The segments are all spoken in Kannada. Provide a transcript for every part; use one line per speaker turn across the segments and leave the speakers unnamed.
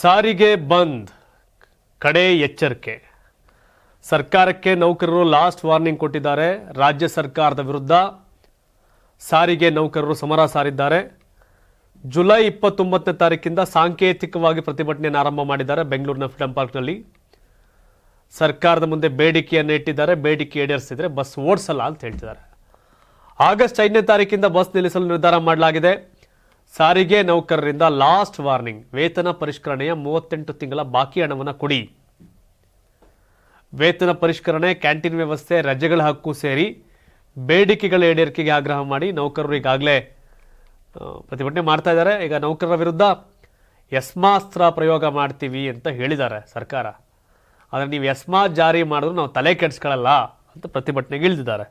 ಸಾರಿಗೆ ಬಂದ್ ಕಡೆ ಎಚ್ಚರಿಕೆ. ಸರ್ಕಾರಕ್ಕೆ ನೌಕರರು ಲಾಸ್ಟ್ ವಾರ್ನಿಂಗ್ ಕೊಟ್ಟಿದ್ದಾರೆ. ರಾಜ್ಯ ಸರ್ಕಾರದ ವಿರುದ್ಧ ಸಾರಿಗೆ ನೌಕರರು ಸಮರ ಸಾರಿದ್ದಾರೆ. ಜುಲೈ ಇಪ್ಪತ್ತೊಂಬತ್ತನೇ ತಾರೀಕಿಂದ ಸಾಂಕೇತಿಕವಾಗಿ ಪ್ರತಿಭಟನೆಯನ್ನು ಆರಂಭ ಮಾಡಿದ್ದಾರೆ ಬೆಂಗಳೂರಿನ ಫ್ರೀಡಂ ಪಾರ್ಕ್ನಲ್ಲಿ ಸರ್ಕಾರದ ಮುಂದೆ ಬೇಡಿಕೆಯನ್ನು ಇಟ್ಟಿದ್ದಾರೆ. ಬೇಡಿಕೆ ಈಡೇರಿಸಿದರೆ ಬಸ್ ಓಡಿಸಲ್ಲ ಅಂತ ಹೇಳ್ತಿದ್ದಾರೆ. ಆಗಸ್ಟ್ ಐದನೇ ತಾರೀಕಿಂದ ಬಸ್ ನಿಲ್ಲಿಸಲು ನಿರ್ಧಾರ ಮಾಡಲಾಗಿದೆ. ಸಾರಿಗೆ ನೌಕರರಿಂದ ಲಾಸ್ಟ್ ವಾರ್ನಿಂಗ್. ವೇತನ ಪರಿಷ್ಕರಣೆಯ ಮೂವತ್ತೆಂಟು ತಿಂಗಳ ಬಾಕಿ ಹಣವನ್ನು ಕೊಡಿ. ವೇತನ ಪರಿಷ್ಕರಣೆ, ಕ್ಯಾಂಟೀನ್ ವ್ಯವಸ್ಥೆ, ರಜೆಗಳ ಹಕ್ಕು ಸೇರಿ ಬೇಡಿಕೆಗಳ ಈಡೇರಿಕೆಗೆ ಆಗ್ರಹ ಮಾಡಿ ನೌಕರರು ಈಗಾಗಲೇ ಪ್ರತಿಭಟನೆ ಮಾಡ್ತಾ ಇದ್ದಾರೆ. ಈಗ ನೌಕರರ ವಿರುದ್ಧ ಯಸ್ಮಾಸ್ತ್ರ ಪ್ರಯೋಗ ಮಾಡ್ತೀವಿ ಅಂತ ಹೇಳಿದ್ದಾರೆ ಸರ್ಕಾರ. ಆದರೆ ನೀವು ಯಸ್ಮಾ ಜಾರಿ ಮಾಡಿದ್ರು ನಾವು ತಲೆ ಕೆಡಿಸ್ಕೊಳ್ಳಲ್ಲ ಅಂತ ಪ್ರತಿಭಟನೆಗೆ ಇಳಿದಿದ್ದಾರೆ.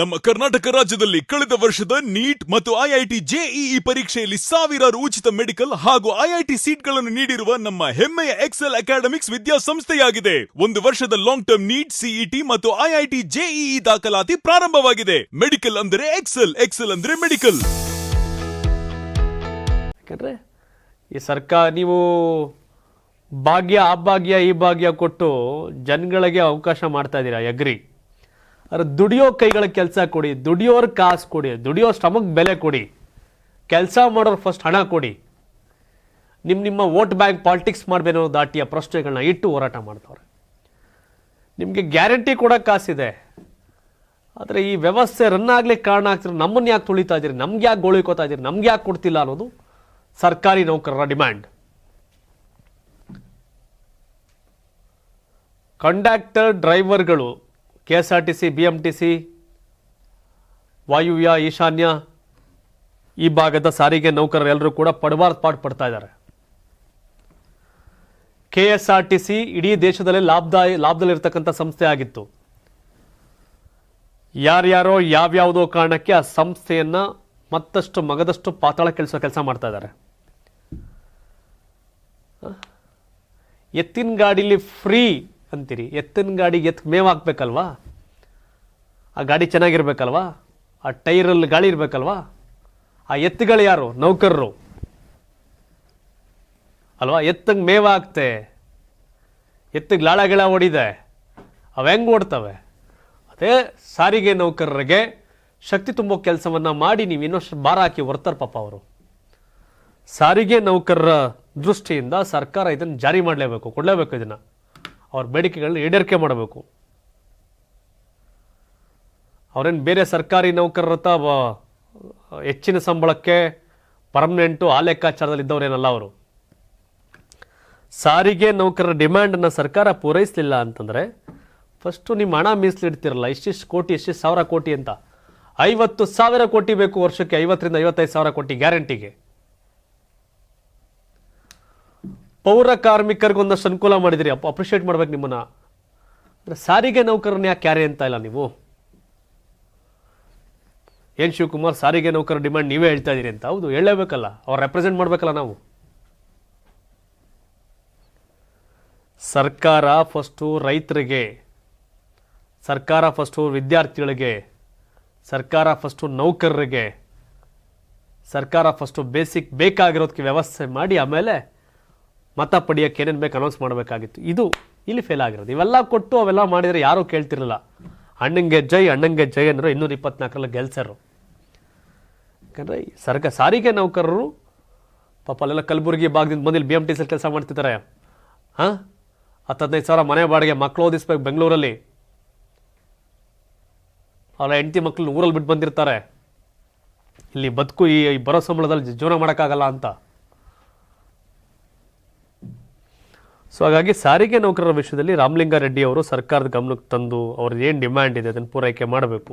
ನಮ್ಮ ಕರ್ನಾಟಕ ರಾಜ್ಯದಲ್ಲಿ ಕಳೆದ ವರ್ಷದ ನೀಟ್ ಮತ್ತು ಐಐಟಿ ಜೆಇಇ ಪರೀಕ್ಷೆಯಲ್ಲಿ ಸಾವಿರಾರು ಉಚಿತ ಮೆಡಿಕಲ್ ಹಾಗೂ ಐಐಟಿ ಸೀಟ್ಗಳನ್ನು ನೀಡಿರುವ ನಮ್ಮ ಹೆಮ್ಮೆಯ ಎಕ್ಸೆಲ್ ಅಕಾಡೆಮಿಕ್ಸ್ ವಿದ್ಯಾಸಂಸ್ಥೆಯಾಗಿದೆ. ಒಂದು ವರ್ಷದ ಲಾಂಗ್ ಟರ್ಮ್ ನೀಟ್, ಸಿಇಟಿ ಮತ್ತು ಐಐಟಿ ಜೆಇಇ ದಾಖಲಾತಿ ಪ್ರಾರಂಭವಾಗಿದೆ. ಮೆಡಿಕಲ್ ಅಂದರೆ ಎಕ್ಸೆಲ್ ಎಕ್ಸೆಲ್ ಅಂದ್ರೆ ಮೆಡಿಕಲ್.
ಈ ಸರ್ಕಾರ ನೀವು ಭಾಗ್ಯ ಆ ಭಾಗ್ಯ ಈ ಭಾಗ್ಯ ಕೊಟ್ಟು ಜನಗಳಿಗೆ ಅವಕಾಶ ಮಾಡ್ತಾ ಇದ್ದೀರಾ, ಎಗ್ರಿ? ದುಡಿಯೋ ಕೈಗಳ ಕೆಲಸ ಕೊಡಿ, ದುಡಿಯೋರ್ ಕಾಸು ಕೊಡಿ, ದುಡಿಯೋ ಶ್ರಮಕ್ಕೆ ಬೆಲೆ ಕೊಡಿ, ಕೆಲಸ ಮಾಡೋರು ಫಸ್ಟ್ ಹಣ ಕೊಡಿ. ನಿಮ್ಮ ನಿಮ್ಮ ವೋಟ್ ಬ್ಯಾಂಕ್ ಪಾಲಿಟಿಕ್ಸ್ ಮಾಡಬೇನೋ ದಾಟಿಯ ಪ್ರಶ್ನೆಗಳನ್ನ ಇಟ್ಟು ಹೋರಾಟ ಮಾಡ್ತವ್ರೆ ನಿಮಗೆ ಗ್ಯಾರಂಟಿ ಕೊಡೋಕೆ ಕಾಸಿದೆ. ಆದರೆ ಈ ವ್ಯವಸ್ಥೆ ರನ್ ಆಗ್ಲಿಕ್ಕೆ ಕಾರಣ ಆಗ್ತಿರೋ ನಮ್ಮನ್ನು ಯಾಕೆ ತುಳಿತಾ ಇದ್ದೀರಿ? ನಮ್ಗೆ ಯಾಕೆ ಗೋಳಿಕೋತಾ ಇದ್ದೀರಿ? ನಮ್ಗೆ ಯಾಕೆ ಕೊಡ್ತಿಲ್ಲ ಅನ್ನೋದು ಸರ್ಕಾರಿ ನೌಕರರ ಡಿಮ್ಯಾಂಡ್. ಕಂಡಕ್ಟರ್ ಡ್ರೈವರ್ಗಳು K S R T C B M T C ವಾಯುವ್ಯ, ಈಶಾನ್ಯ ಈ ಭಾಗದ ಸಾರಿಗೆ ನೌಕರರೆಲ್ಲರೂ ಕೂಡ ಪಡವಾರ್ ಪಾಠ ಪಡ್ತಾ ಇದ್ದಾರೆ. K S R T C ಇಡೀ ದೇಶದಲ್ಲೇ ಲಾಭದಾಯ, ಲಾಭದಲ್ಲಿರ್ತಕ್ಕಂಥ ಸಂಸ್ಥೆ ಆಗಿತ್ತು. ಯಾರ್ಯಾರೋ ಯಾವ್ಯಾವುದೋ ಕಾರಣಕ್ಕೆ ಆ ಸಂಸ್ಥೆಯನ್ನ ಮತ್ತಷ್ಟು ಮಗದಷ್ಟು ಪಾತಾಳ ಕೆಲಸ ಕೆಲಸ ಮಾಡ್ತಾ ಇದ್ದಾರೆ. ಎತ್ತಿನ ಗಾಡಿಲಿ ಫ್ರೀ ಅಂತೀರಿ. ಎತ್ತಿನ ಗಾಡಿಗೆ ಎತ್ ಮೇವ್ ಹಾಕ್ಬೇಕಲ್ವಾ? ಆ ಗಾಡಿ ಚೆನ್ನಾಗಿರ್ಬೇಕಲ್ವಾ? ಆ ಟೈರಲ್ಲಿ ಗಾಳಿ ಇರಬೇಕಲ್ವಾ? ಆ ಎತ್ತುಗಳು ಯಾರು? ನೌಕರರು. ಅಲ್ವಾ? ಎತ್ತಂಗೆ ಮೇವ ಹಾಕ್ತೆ. ಎತ್ತಿಗೆ ಲಾಳ ಗಿಳ ಹೊಡಿದೆ. ಅವು ಹೆಂಗೆ ಓಡ್ತವೆ? ಅದೇ ಸಾರಿಗೆ ನೌಕರರಿಗೆ ಶಕ್ತಿ ತುಂಬೋ ಕೆಲಸವನ್ನು ಮಾಡಿ ನೀವು ಇನ್ನಷ್ಟು ಭಾರ ಹಾಕಿ ಹೊರ್ತಾರೆ ಪಾಪ ಅವರು. ಸಾರಿಗೆ ನೌಕರರ ದೃಷ್ಟಿಯಿಂದ ಸರ್ಕಾರ ಇದನ್ನು ಜಾರಿ ಮಾಡಲೇಬೇಕು, ಕೊಡಲೇಬೇಕು ಇದನ್ನು. ಅವ್ರ ಬೇಡಿಕೆಗಳನ್ನ ಈಡೇರಿಕೆ ಮಾಡಬೇಕು. ಅವರೇನು ಬೇರೆ ಸರ್ಕಾರಿ ನೌಕರರ ಹೆಚ್ಚಿನ ಸಂಬಳಕ್ಕೆ ಪರ್ಮನೆಂಟು ಆ ಲೆಕ್ಕಾಚಾರದಲ್ಲಿ ಇದ್ದವರೇನಲ್ಲ ಅವರು. ಸಾರಿಗೆ ನೌಕರರ ಡಿಮ್ಯಾಂಡನ್ನು ಸರ್ಕಾರ ಪೂರೈಸಲಿಲ್ಲ ಅಂತಂದರೆ ಫಸ್ಟು ನಿಮ್ಮ ಹಣ ಮೀಸಲಿಡ್ತಿರಲ್ಲ, ಇಷ್ಟಿಷ್ಟು ಕೋಟಿ, ಇಷ್ಟಿಷ್ಟು ಸಾವಿರ ಕೋಟಿ ಅಂತ. ಐವತ್ತು ಸಾವಿರ ಕೋಟಿ ಬೇಕು ವರ್ಷಕ್ಕೆ, ಐವತ್ತರಿಂದ ಐವತ್ತೈದು ಸಾವಿರ ಕೋಟಿ ಗ್ಯಾರಂಟಿಗೆ. ಪೌರ ಕಾರ್ಮಿಕರಿಗೆ ಒಂದಷ್ಟು ಅನುಕೂಲ ಮಾಡಿದಿರಿ. ಅಪ್ ಅಪ್ರಿಷಿಯೇಟ್ ಮಾಡ್ಬೇಕು ನಿಮ್ಮನ್ನ. ಅಂದ್ರೆ ಸಾರಿಗೆ ನೌಕರನ್ನ ಯಾಕೆ ಕ್ಯಾರಿ ಅಂತ ಇಲ್ಲ ನೀವು? ಏನ್ ಶಿವಕುಮಾರ್, ಸಾರಿಗೆ ನೌಕರ ಡಿಮ್ಯಾಂಡ್ ನೀವೇ ಹೇಳ್ತಾ ಇದ್ದೀರಿ ಅಂತ? ಹೌದು, ಹೇಳಲೇಬೇಕಲ್ಲ. ಅವ್ರು ರೆಪ್ರೆಸೆಂಟ್ ಮಾಡ್ಬೇಕಲ್ಲ ನಾವು. ಸರ್ಕಾರ ಫಸ್ಟು ರೈತರಿಗೆ, ಸರ್ಕಾರ ಫಸ್ಟು ವಿದ್ಯಾರ್ಥಿಗಳಿಗೆ, ಸರ್ಕಾರ ಫಸ್ಟು ನೌಕರರಿಗೆ, ಸರ್ಕಾರ ಫಸ್ಟು ಬೇಸಿಕ್ ಬೇಕಾಗಿರೋದಕ್ಕೆ ವ್ಯವಸ್ಥೆ ಮಾಡಿ ಆಮೇಲೆ ಮತ ಪಡೆಯೋಕ್ಕೆ ಏನೇನು ಬೇಕು ಅನೌನ್ಸ್ ಮಾಡಬೇಕಾಗಿತ್ತು. ಇದು ಇಲ್ಲಿ ಫೇಲ್ ಆಗಿರೋದು. ಇವೆಲ್ಲ ಕೊಟ್ಟು ಅವೆಲ್ಲ ಮಾಡಿದರೆ ಯಾರೂ ಕೇಳ್ತಿರಲಿಲ್ಲ. ಅಣ್ಣಂಗೆ ಜೈ ಅಣ್ಣಂಗೆ ಜೈ ಅಂದರು ಇನ್ನೂರ ಇಪ್ಪತ್ನಾಲ್ಕರಲ್ಲಿ ಗೆಲ್ಸರು. ಯಾಕಂದರೆ ಸರ್ಕ ಸಾರಿಗೆ ನೌಕರರು ಪಾಪ ಅಲ್ಲೆಲ್ಲ ಕಲಬುರಗಿ ಭಾಗದಿಂದ ಬಂದು ಇಲ್ಲಿ ಬಿ ಎಂ ಟಿ ಸಿ ಕೆಲಸ ಮಾಡ್ತಿದ್ದಾರೆ. ಹಾಂ? ಹತ್ತು ಹದಿನೈದು ಸಾವಿರ ಮನೆ ಬಾಡಿಗೆ ಮಕ್ಕಳು ಓದಿಸ್ಬೇಕು ಬೆಂಗಳೂರಲ್ಲಿ. ಅವರ ಹೆಂಡತಿ ಮಕ್ಕಳು ಊರಲ್ಲಿ ಬಿಟ್ಟು ಬಂದಿರ್ತಾರೆ. ಇಲ್ಲಿ ಬದುಕು ಈ ಬರೋ ಸಂಬಳದಲ್ಲಿ ಜೀವನ ಮಾಡೋಕ್ಕಾಗಲ್ಲ ಅಂತ. ಸೊ ಹಾಗಾಗಿ ಸಾರಿಗೆ ನೌಕರರ ವಿಷಯದಲ್ಲಿ ರಾಮಲಿಂಗಾರೆಡ್ಡಿ ಅವರು ಸರ್ಕಾರದ ಗಮನಕ್ಕೆ ತಂದು ಅವ್ರದ್ದು ಏನು ಡಿಮ್ಯಾಂಡ್ ಇದೆ ಅದನ್ನು ಪೂರೈಕೆ ಮಾಡಬೇಕು.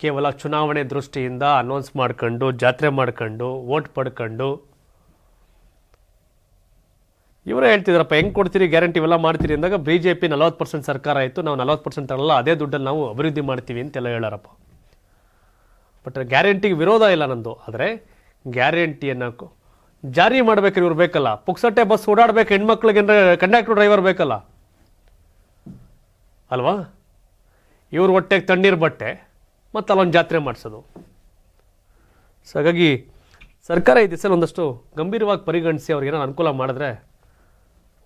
ಕೇವಲ ಚುನಾವಣೆ ದೃಷ್ಟಿಯಿಂದ ಅನೌನ್ಸ್ ಮಾಡ್ಕೊಂಡು, ಜಾತ್ರೆ ಮಾಡ್ಕೊಂಡು ವೋಟ್ ಪಡ್ಕೊಂಡು. ಇವರೇ ಹೇಳ್ತಿದ್ರಪ್ಪ, ಹೆಂಗೆ ಕೊಡ್ತೀರಿ ಗ್ಯಾರಂಟಿ ಇವೆಲ್ಲ ಮಾಡ್ತೀರಿ ಅಂದಾಗ ಬಿ ಜೆ ಪಿ ನಲವತ್ತು ಪರ್ಸೆಂಟ್ ಸರ್ಕಾರ ಆಯಿತು, ನಾವು ನಲವತ್ತು ಪರ್ಸೆಂಟ್ ತರಲ್ಲ, ಅದೇ ದುಡ್ಡಲ್ಲಿ ನಾವು ಅಭಿವೃದ್ಧಿ ಮಾಡ್ತೀವಿ ಅಂತೆಲ್ಲ ಹೇಳಾರಪ್ಪ. ಬಟ್ ಗ್ಯಾರಂಟಿಗೆ ವಿರೋಧ ಇಲ್ಲ ನಂದು, ಆದರೆ ಗ್ಯಾರಂಟಿಯನ್ನು ಜಾರಿ ಮಾಡ್ಬೇಕ್ರಿ ಇವ್ರು ಬೇಕಲ್ಲ. ಪುಕ್ಸಟ್ಟೆ ಬಸ್ ಓಡಾಡ್ಬೇಕು ಹೆಣ್ಮಕ್ಳಿಗೆ ಕಂಡಕ್ಟರ್ ಡ್ರೈವರ್ ಬೇಕಲ್ಲ. ಅಲ್ವಾ? ಇವ್ರ ಹೊಟ್ಟೆಗೆ ತಣ್ಣೀರು ಬಟ್ಟೆ ಮತ್ತು ಅಲ್ಲೊಂದು ಜಾತ್ರೆ ಮಾಡಿಸೋದು. ಸೊ ಹಾಗಾಗಿ ಸರ್ಕಾರ ಈ ದಿಸೆಯಲ್ಲಿ ಒಂದಷ್ಟು ಗಂಭೀರವಾಗಿ ಪರಿಗಣಿಸಿ ಅವ್ರಿಗೆ ಏನಾದ್ರು ಅನುಕೂಲ ಮಾಡಿದ್ರೆ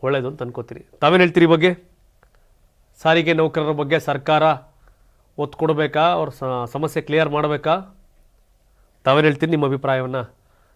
ಒಳ್ಳೇದು ಅಂತ ಅನ್ಕೋತೀರಿ. ತಾವೇನು ಹೇಳ್ತೀರಿ ಬಗ್ಗೆ? ಸಾರಿಗೆ ನೌಕರರ ಬಗ್ಗೆ ಸರ್ಕಾರ ಒತ್ತು ಕೊಡಬೇಕಾ? ಅವ್ರ ಸಮಸ್ಯೆ ಕ್ಲಿಯರ್ ಮಾಡಬೇಕಾ? ತಾವೇನು ಹೇಳ್ತೀನಿ ನಿಮ್ಮ ಅಭಿಪ್ರಾಯವನ್ನು?